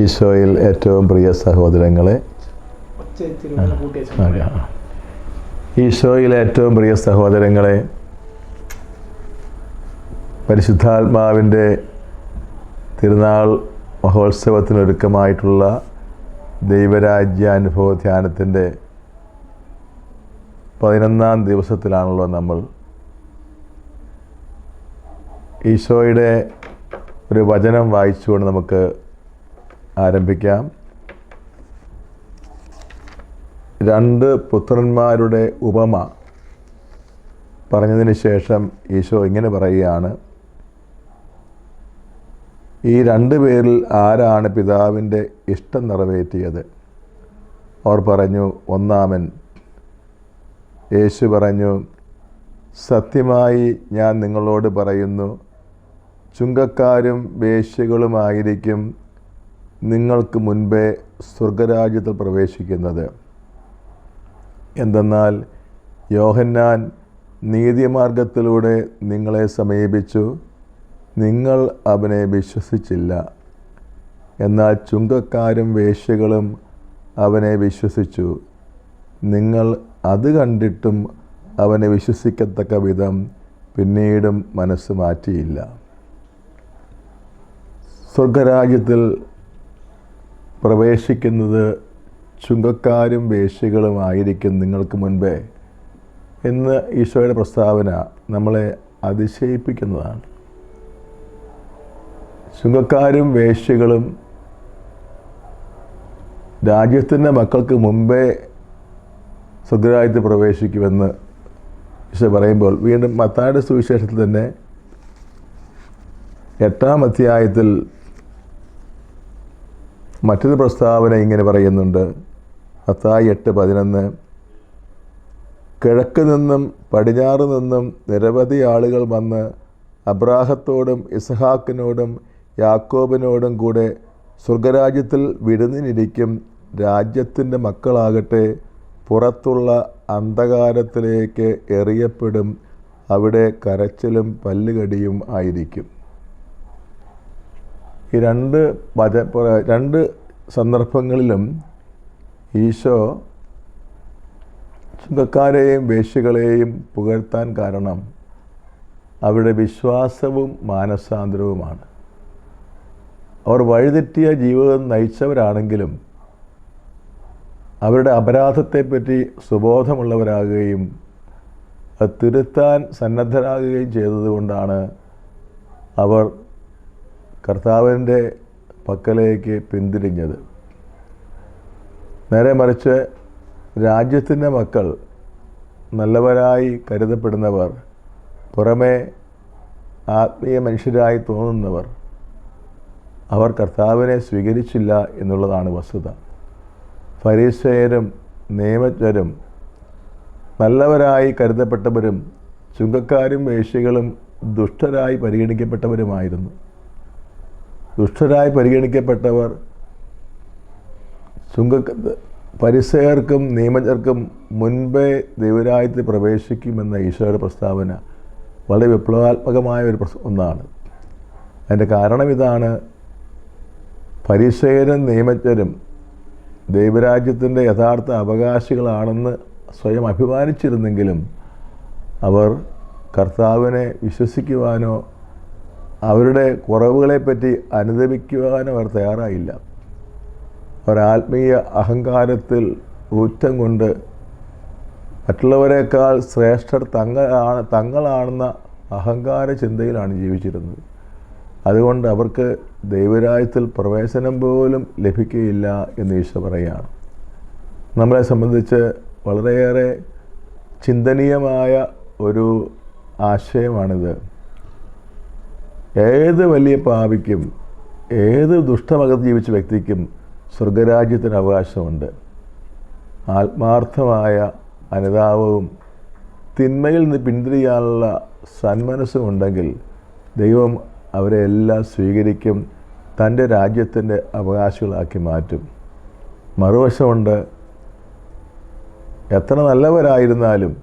ഈശോയിൽ ഏറ്റവും പ്രിയ സഹോദരങ്ങളെ. ഈശോയിൽ ഏറ്റവും പ്രിയ സഹോദരങ്ങളെ. പരിശുദ്ധാത്മാവിന്റെ തിരുനാൾ മഹോത്സവത്തിനൊരുക്കമായിട്ടുള്ള ദൈവരാജ്യാനുഭവ ധ്യാനത്തിന്റെ പതിനൊന്നാം ദിവസത്തിലാണല്ലോ നമ്മൾ. ഈശോയുടെ ഒരു വചനം വായിച്ചുകൊണ്ട് നമുക്ക് ആരംഭിക്കാം. രണ്ട് പുത്രന്മാരുടെ ഉപമ പറഞ്ഞതിന് ശേഷം ഈശോ ഇങ്ങനെ പറയുകയാണ് ഈ രണ്ട് പേരിൽ ആരാണ് പിതാവിന്റെ ഇഷ്ടം നിറവേറ്റിയത്? അവർ പറഞ്ഞു ഒന്നാമൻ. യേശു പറഞ്ഞു സത്യമായി ഞാൻ നിങ്ങളോട് പറയുന്നു ചുങ്കക്കാരും വേശ്യകളുമായിരിക്കും നിങ്ങൾക്ക് മുൻപേ സ്വർഗരാജ്യത്തിൽ പ്രവേശിക്കുന്നത്. എന്തെന്നാൽ യോഹന്നാൻ നീതിമാർഗത്തിലൂടെ നിങ്ങളെ സമീപിച്ചു. നിങ്ങൾ അവനെ വിശ്വസിച്ചില്ല. എന്നാൽ ചുങ്കക്കാരും വേശ്യകളും അവനെ വിശ്വസിച്ചു. നിങ്ങൾ അത് കണ്ടിട്ടും അവനെ വിശ്വസിക്കത്തക്ക വിധം പിന്നീടും മനസ്സ് മാറ്റിയില്ല. സ്വർഗരാജ്യത്തിൽ പ്രവേശിക്കുന്നത് ചുങ്കക്കാരും വേശ്യകളുമായിരിക്കും നിങ്ങൾക്ക് മുൻപേ എന്ന് ഈശോയുടെ പ്രസ്താവന നമ്മളെ അതിശയിപ്പിക്കുന്നതാണ്. ചുങ്കക്കാരും വേശ്യകളും രാജ്യത്തിന്റെ മക്കൾക്ക് മുമ്പേ സ്വർഗരാജ്യത്തിൽ പ്രവേശിക്കുമെന്ന് ഈശോ പറയുമ്പോൾ വീണ്ടും മത്തായുടെ സുവിശേഷത്തിൽ തന്നെ എട്ടാം അധ്യായത്തിൽ മറ്റൊരു പ്രസ്താവന ഇങ്ങനെ പറയുന്നുണ്ട്. പത്തായി എട്ട് പതിനൊന്ന്. കിഴക്ക് നിന്നും പടിഞ്ഞാറ് നിന്നും നിരവധി ആളുകൾ വന്ന് അബ്രാഹത്തോടും ഇസഹാക്കിനോടും യാക്കോബിനോടും കൂടെ സ്വർഗരാജ്യത്തിൽ വിരുന്നിനിരിക്കും രാജ്യത്തിന്റെ മക്കളാകട്ടെ പുറത്തുള്ള അന്ധകാരത്തിലേക്ക് എറിയപ്പെടും. അവിടെ കരച്ചിലും പല്ലുകടിയും ആയിരിക്കും. ഈ രണ്ട് വച രണ്ട് സന്ദർഭങ്ങളിലും ഈശോ ചുങ്കക്കാരെയും വേശ്യകളെയും പുകഴ്ത്താൻ കാരണം അവരുടെ വിശ്വാസവും മാനസാന്തരവുമാണ്. അവർ വഴിതെറ്റിയ ജീവിതം നയിച്ചവരാണെങ്കിലും അവരുടെ അപരാധത്തെപ്പറ്റി സുബോധമുള്ളവരാകുകയും തിരുത്താൻ സന്നദ്ധരാകുകയും ചെയ്തതുകൊണ്ടാണ് അവർ കർത്താവിന്റെ പക്കലേക്ക് പിന്തിരിഞ്ഞത്. നേരെ മറിച്ച് രാജ്യത്തിന്റെ മക്കൾ നല്ലവരായി കരുതപ്പെടുന്നവർ പുറമേ ആത്മീയ മനുഷ്യരായി തോന്നുന്നവർ അവർ കർത്താവിനെ സ്വീകരിച്ചില്ല എന്നുള്ളതാണ് വസ്തുത. ഫരീസയരും നിയമജ്ഞരും നല്ലവരായി കരുതപ്പെട്ടവരും ചുങ്കക്കാരും വേശികളും ദുഷ്ടരായി പരിഗണിക്കപ്പെട്ടവരുമായിരുന്നു. ദുഷ്ടരായി പരിഗണിക്കപ്പെട്ടവർ ചുങ്ക പരിസയർക്കും നിയമജർക്കും മുൻപേ ദൈവരാജ്യത്തിൽ പ്രവേശിക്കുമെന്ന ഈശോയുടെ പ്രസ്താവന വളരെ വിപ്ലവാത്മകമായ ഒരു ഒന്നാണ്. അതിന്റെ കാരണം ഇതാണ് പരിസയരും നിയമജ്ഞരും ദൈവരാജ്യത്തിന്റെ യഥാർത്ഥ അവകാശികളാണെന്ന് സ്വയം അഭിമാനിച്ചിരുന്നെങ്കിലും അവർ കർത്താവിനെ വിശ്വസിക്കുവാനോ അവരുടെ കുറവുകളെപ്പറ്റി അനുദമിക്കുവാനോ അവർ തയ്യാറായില്ല. അവർ ആത്മീയ അഹങ്കാരത്തിൽ ഊറ്റം കൊണ്ട് മറ്റുള്ളവരെക്കാൾ ശ്രേഷ്ഠർ തങ്ങളാണ് തങ്ങളാണെന്ന അഹങ്കാര ചിന്തയിലാണ് ജീവിച്ചിരുന്നത്. അതുകൊണ്ട് അവർക്ക് ദൈവരാജ്യത്തിൽ പ്രവേശനം പോലും ലഭിക്കുകയില്ല എന്ന് ഈശോ പറയുകയാണ്. നമ്മളെ സംബന്ധിച്ച് വളരെയേറെ ചിന്തനീയമായ ഒരു ആശയമാണിത്. ഏത് വലിയ പാപിക്കും ഏത് ദുഷ്ടമകത്ത് ജീവിച്ച വ്യക്തിക്കും സ്വർഗരാജ്യത്തിന് അവകാശമുണ്ട്. ആത്മാർത്ഥമായ അനുതാപവും തിന്മയിൽ നിന്ന് പിന്തിരിയാനുള്ള സന്മനസ്സും ഉണ്ടെങ്കിൽ ദൈവം അവരെ എല്ലാം സ്വീകരിക്കും തന്റെ രാജ്യത്തിന്റെ അവകാശികളാക്കി മാറ്റും. മറുവശമുണ്ട് എത്ര നല്ലവരായിരുന്നാലും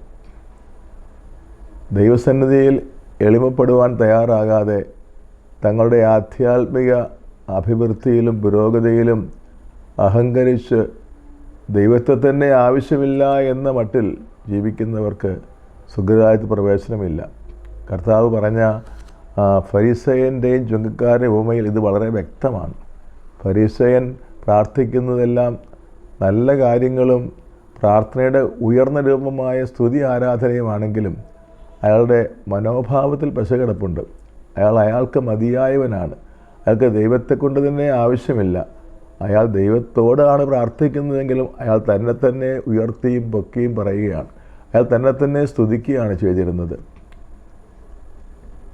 ദൈവസന്നിധിയിൽ എളിമപ്പെടുവാൻ തയ്യാറാകാതെ തങ്ങളുടെ ആധ്യാത്മിക അഭിവൃദ്ധിയിലും പുരോഗതിയിലും അഹങ്കരിച്ച് ദൈവത്തെ തന്നെ ആവശ്യമില്ല എന്ന മട്ടിൽ ജീവിക്കുന്നവർക്ക് സുഖരാജ്യത്ത് പ്രവേശനമില്ല. കർത്താവ് പറഞ്ഞ ഫരീസയന്റെയും ചുങ്കക്കാരുടെയും ഉപമയിൽ ഇത് വളരെ വ്യക്തമാണ്. ഫരീസയൻ പ്രാർത്ഥിക്കുന്നതെല്ലാം നല്ല കാര്യങ്ങളും പ്രാർത്ഥനയുടെ ഉയർന്ന രൂപമായ സ്തുതി ആരാധനയുമാണെങ്കിലും അയാളുടെ മനോഭാവത്തിൽ പശകിടപ്പുണ്ട്. അയാൾ അയാൾക്ക് മതിയായവനാണ്. അയാൾക്ക് ദൈവത്തെ കൊണ്ട് തന്നെ ആവശ്യമില്ല. അയാൾ ദൈവത്തോടാണ് പ്രാർത്ഥിക്കുന്നതെങ്കിലും അയാൾ തന്നെ തന്നെ ഉയർത്തിയും പൊക്കിയും പറയുകയാണ്. അയാൾ തന്നെ തന്നെ സ്തുതിക്കുകയാണ് ചെയ്തിരുന്നത്.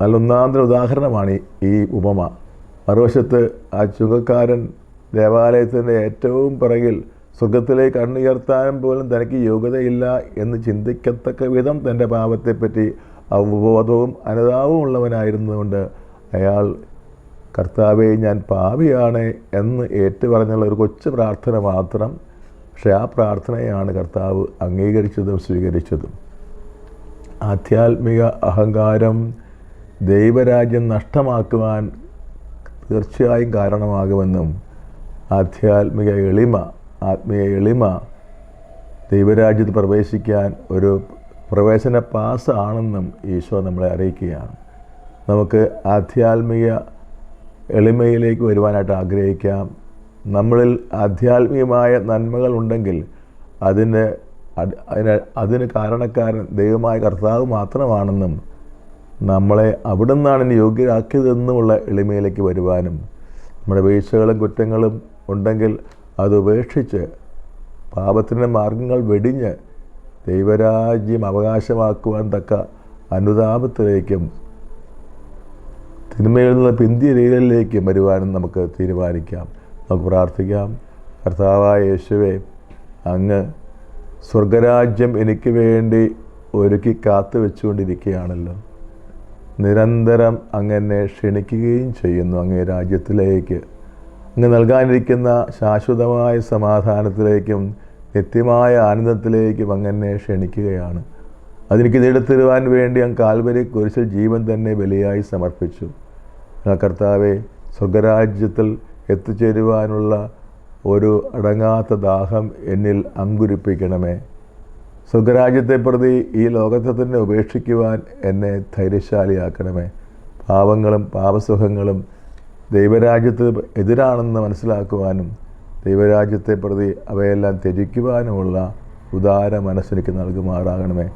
നല്ലൊന്നാന്തര ഉദാഹരണമാണ് ഈ- ഉപമ. മറുവശത്ത് ആ ചുങ്കക്കാരൻ ദേവാലയത്തിന്റെ ഏറ്റവും പിറകിൽ സ്വർഗത്തിലേക്ക് കണ്ണുയർത്താൻ പോലും തനിക്ക് യോഗ്യതയില്ല എന്ന് ചിന്തിക്കത്തക്ക വിധം തന്റെ പാപത്തെപ്പറ്റി അവബോധവും അനുതാപവും ഉള്ളവനായിരുന്നുകൊണ്ട് അയാൾ കർത്താവെ ഞാൻ പാപിയാണ് എന്ന് ഏറ്റുപറഞ്ഞുള്ള ഒരു കൊച്ചു പ്രാർത്ഥന മാത്രം പക്ഷേ ആ പ്രാർത്ഥനയാണ് കർത്താവ് അംഗീകരിച്ചതും സ്വീകരിച്ചതും. ആധ്യാത്മിക അഹങ്കാരം ദൈവരാജ്യം നഷ്ടമാക്കുവാൻ തീർച്ചയായും കാരണമാകുമെന്നും ആധ്യാത്മിക എളിമ ആത്മീയ എളിമ ദൈവരാജ്യത്ത് പ്രവേശിക്കാൻ ഒരു പ്രവേശന പാസ് ആണെന്നും ഈശോ നമ്മളെ അറിയിക്കുകയാണ്. നമുക്ക് ആധ്യാത്മിക എളിമയിലേക്ക് വരുവാനായിട്ട് ആഗ്രഹിക്കാം. നമ്മളിൽ ആധ്യാത്മികമായ നന്മകൾ ഉണ്ടെങ്കിൽ അതിന് അതിന് അതിന് കാരണക്കാരൻ ദൈവമായ കർത്താവ് മാത്രമാണെന്നും നമ്മളെ അവിടെ നിന്നാണ് ഇനി യോഗ്യരാക്കിയതെന്നുമുള്ള എളിമയിലേക്ക് വരുവാനും നമ്മുടെ വീഴ്ചകളും കുറ്റങ്ങളും ഉണ്ടെങ്കിൽ അത് ഉപേക്ഷിച്ച് പാപത്തിന്റെ മാർഗങ്ങൾ വെടിഞ്ഞ് ദൈവരാജ്യം അവകാശമാക്കുവാൻ തക്ക അനുതാപത്തിലേക്കും തിന്മയിൽ നിന്ന് പിന്തിയ രീതിയിലേക്കും വരുവാനും നമുക്ക് തീരുമാനിക്കാം. നമുക്ക് പ്രാർത്ഥിക്കാം. കർത്താവായ യേശുവെ അങ്ങ് സ്വർഗരാജ്യം എനിക്ക് വേണ്ടി ഒരുക്കി കാത്തു വെച്ചുകൊണ്ടിരിക്കുകയാണല്ലോ. നിരന്തരം അങ്ങനെ ക്ഷണിക്കുകയും ചെയ്യുന്നു അങ്ങേ രാജ്യത്തിലേക്ക്. അങ്ങ് നൽകാനിരിക്കുന്ന ശാശ്വതമായ സമാധാനത്തിലേക്കും നിത്യമായ ആനന്ദത്തിലേക്ക് അങ്ങനെ ക്ഷണിക്കുകയാണ്. അതെനിക്ക് നേടിത്തരുവാൻ വേണ്ടി ഞാൻ കാൽവരി കുരിശിൽ ജീവൻ തന്നെ ബലിയായി സമർപ്പിച്ചു. കർത്താവെ സ്വർഗരാജ്യത്തിൽ എത്തിച്ചേരുവാനുള്ള ഒരു അടങ്ങാത്ത ദാഹം എന്നിൽ അങ്കുരിപ്പിക്കണമേ. സ്വർഗരാജ്യത്തെ പ്രതി ഈ ലോകത്തെ തന്നെ ഉപേക്ഷിക്കുവാൻ എന്നെ ധൈര്യശാലിയാക്കണമേ. പാവങ്ങളും പാപസുഖങ്ങളും ദൈവരാജ്യത്ത് എതിരാണെന്ന് മനസ്സിലാക്കുവാനും ദൈവരാജ്യത്തെ പ്രതി അവയെല്ലാം ത്യജിക്കുവാനുമുള്ള ഉദാര മനസ്സെനിക്ക് നൽകുമാറാകണമേ.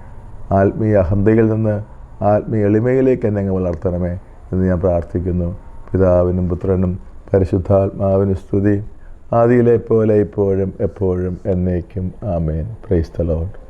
ആത്മീയ അഹന്തയിൽ നിന്ന് ആത്മീയ എളിമയിലേക്ക് എന്നെ വളർത്തണമേ എന്ന് ഞാൻ പ്രാർത്ഥിക്കുന്നു. പിതാവിനും പുത്രനും പരിശുദ്ധാത്മാവിനും സ്തുതി. ആദിയിലെ പോലെ ഇപ്പോഴും എപ്പോഴും എന്നേക്കും. ആമേൻ. Praise the lord.